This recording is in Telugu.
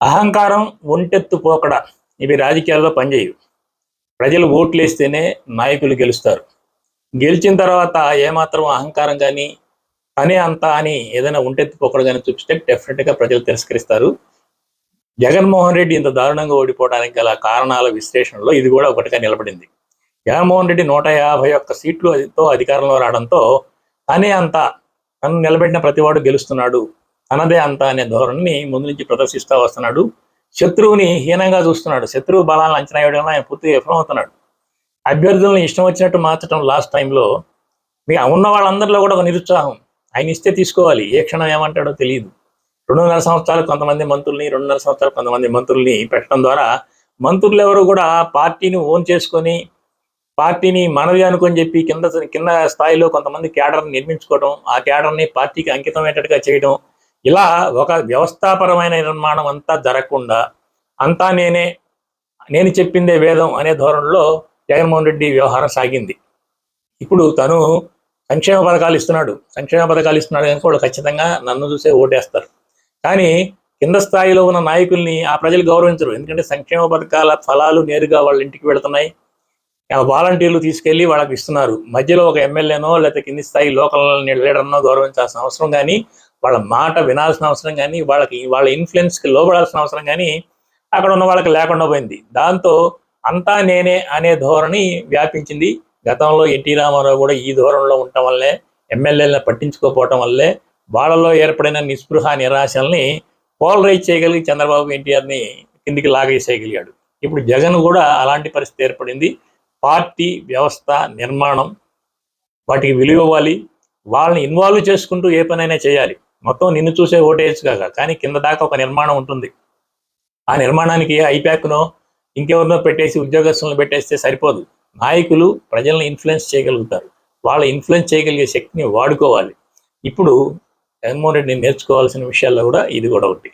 అహంకారం ఒంటెత్తు పోకడ ఇవి రాజకీయాల్లో పనిచేయవు. ప్రజలు ఓట్లు వేస్తేనే నాయకులు గెలుస్తారు. గెలిచిన తర్వాత ఏమాత్రం అహంకారం కానీ పనే అంతా అని ఏదైనా ఒంటెత్తు పోకడ కానీ చూపిస్తే డెఫినెట్గా ప్రజలు తిరస్కరిస్తారు. జగన్మోహన్ రెడ్డి ఇంత దారుణంగా ఓడిపోవడానికి గల కారణాల విశ్లేషణలో ఇది కూడా ఒకటిగా నిలబడింది. జగన్మోహన్ రెడ్డి నూట యాభై ఒక్క సీట్లతో అధికారంలో రావడంతో తనే అంతా తను నిలబెట్టిన ప్రతివాడు గెలుస్తున్నాడు. తనదే అంత అనే ధోరణిని ముందు నుంచి ప్రదర్శిస్తూ వస్తున్నాడు. శత్రువుని హీనంగా చూస్తున్నాడు. శత్రువు బలాలను అంచనా వేయడంలో ఆయన పూర్తిగా విఫలమవుతున్నాడు. అభ్యర్థులను ఇష్టం వచ్చినట్టు మార్చడం లాస్ట్ టైంలో మీ ఉన్న వాళ్ళందరిలో కూడా ఒక నిరుత్సాహం. ఆయన ఇస్తే తీసుకోవాలి. ఏ క్షణం ఏమంటాడో తెలియదు రెండున్నర సంవత్సరాలు కొంతమంది మంత్రుల్ని రెండున్నర సంవత్సరాలు కొంతమంది మంత్రుల్ని పెట్టడం ద్వారా మంత్రులు ఎవరు కూడా పార్టీని ఓన్ చేసుకొని పార్టీని మనవి అనుకొని చెప్పి కింద కింద స్థాయిలో కొంతమంది క్యాడర్ని నిర్మించుకోవడం ఆ క్యాడర్ని పార్టీకి అంకితమయ్యేటట్టుగా చేయడం ఇలా ఒక వ్యవస్థాపరమైన నిర్మాణం అంతా జరగకుండా అంతా నేనే నేను చెప్పిందే వేదం అనే ధోరణిలో జగన్మోహన్ రెడ్డి వ్యవహారం సాగింది. ఇప్పుడు తను సంక్షేమ పథకాలు ఇస్తున్నాడు. సంక్షేమ పథకాలు ఇస్తున్నాడు కనుక వాళ్ళు ఖచ్చితంగా నన్ను చూసే ఓటేస్తారు. కానీ కింద స్థాయిలో ఉన్న నాయకుల్ని ఆ ప్రజలు గౌరవించరు. ఎందుకంటే సంక్షేమ పథకాల ఫలాలు నేరుగా వాళ్ళ ఇంటికి వెళుతున్నాయి. వాలంటీర్లు తీసుకెళ్ళి వాళ్ళకి ఇస్తున్నారు. మధ్యలో ఒక ఎమ్మెల్యేనో లేకపోతే కింది స్థాయి లోకల్ లీడర్నో గౌరవించాల్సిన అవసరం కానీ వాళ్ళ మాట వినాల్సిన అవసరం కానీ వాళ్ళకి వాళ్ళ ఇన్ఫ్లుయెన్స్కి లోబడాల్సిన అవసరం కానీ అక్కడ ఉన్న వాళ్ళకి లేకుండా పోయింది. దాంతో అంతా నేనే అనే ధోరణి వ్యాపించింది. గతంలో ఎన్టీ రామారావు కూడా ఈ ధోరణిలో ఉండటం వల్లే ఎమ్మెల్యేలను పట్టించుకోకపోవటం వల్లే వాళ్ళలో ఏర్పడిన నిస్పృహ నిరాశల్ని పోలరైజ్ చేయగలిగి చంద్రబాబు ఎన్టీఆర్ని కిందికి లాగేసేయగలిగాడు. ఇప్పుడు జగన్ కూడా అలాంటి పరిస్థితి ఏర్పడింది. పార్టీ వ్యవస్థ నిర్మాణం వాటికి విలువ ఇవ్వాలి. వాళ్ళని ఇన్వాల్వ్ చేసుకుంటూ ఏ పనైనా చేయాలి. మొత్తం నిన్ను చూసే ఓటేజ్ కాక. కానీ కింద దాకా ఒక నిర్మాణం ఉంటుంది. ఆ నిర్మాణానికి ఐప్యాక్నో ఇంకెవరినో పెట్టేసి ఉద్యోగస్తులను పెట్టేస్తే సరిపోదు. నాయకులు ప్రజలను ఇన్ఫ్లుయెన్స్ చేయగలుగుతారు. వాళ్ళ ఇన్ఫ్లుయెన్స్ చేయగలిగే శక్తిని వాడుకోవాలి. ఇప్పుడు జగన్మోహన్ రెడ్డి నేర్చుకోవాల్సిన విషయాల్లో కూడా ఇది కూడా ఒకటి.